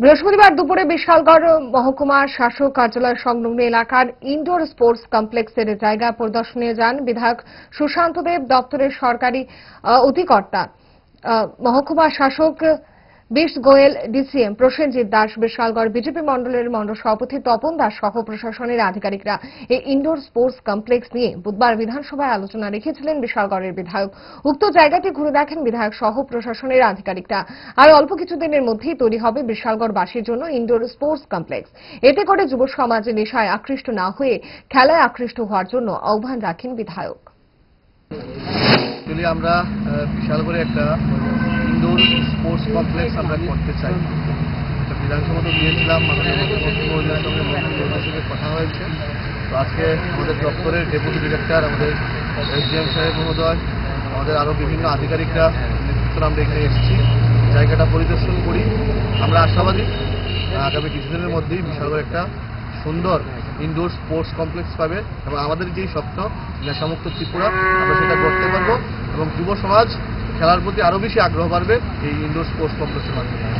বৃহস্পতিবার দুপুরে বিশালগড় মহকুমার শাসক কার্যালয় সংলগ্ন এলাকার ইনডোর স্পোর্টস কমপ্লেক্সের জায়গা পরিদর্শনে যান বিধায়ক সুশান্ত দেব, দপ্তরের সরকারি অধিকর্তা। মহকুমা শাসক বিশ গোয়েল ডিসিএম প্রসেনজিৎ দাস, বিশালগড় বিজেপি মন্ডলের মণ্ডল সভাপতি তপন দাস সহ প্রশাসনের আধিকারিকরা এই ইনডোর স্পোর্টস কমপ্লেক্স নিয়ে বুধবার বিধানসভায় আলোচনা রেখেছিলেন বিশালগড়ের বিধায়ক। উক্ত জায়গাটি ঘুরে দেখেন বিধায়ক সহ প্রশাসনের আধিকারিকরা। আর অল্প কিছুদিনের মধ্যেই তৈরি হবে বিশালগড়বাসীর জন্য ইনডোর স্পোর্টস কমপ্লেক্স এতে করে যুব সমাজ নেশায় আকৃষ্ট না হয়ে খেলায় আকৃষ্ট হওয়ার জন্য আহ্বান রাখেন বিধায়ক। আমরা একটা কমপ্লেক্স আমরা করতে চাই। একটা বিধানসভা তো দিয়েছিলাম সঙ্গে কথা হয়েছে। তো আজকে আমাদের দপ্তরের ডেপুটি ডিরেক্টর, আমাদের এসডিএম সাহেব মহোদয়, আমাদের আরও বিভিন্ন আধিকারিকরা নেতৃত্ব আমরা এখানে এসেছি। জায়গাটা পরিদর্শন করি। আমরা আশাবাদী, আগামী কিছুদিনের মধ্যেই বিশাল একটা সুন্দর ইনডোর স্পোর্টস কমপ্লেক্স পাবে এবং আমাদের যেই স্বপ্ন, নেশামুক্ত ত্রিপুরা, আমরা সেটা করতে পারব এবং যুব সমাজ খেলার প্রতি আরও বেশি আগ্রহ বাড়বে এই ইনডোর স্পোর্টস কমপ্লেক্সের মাধ্যমে।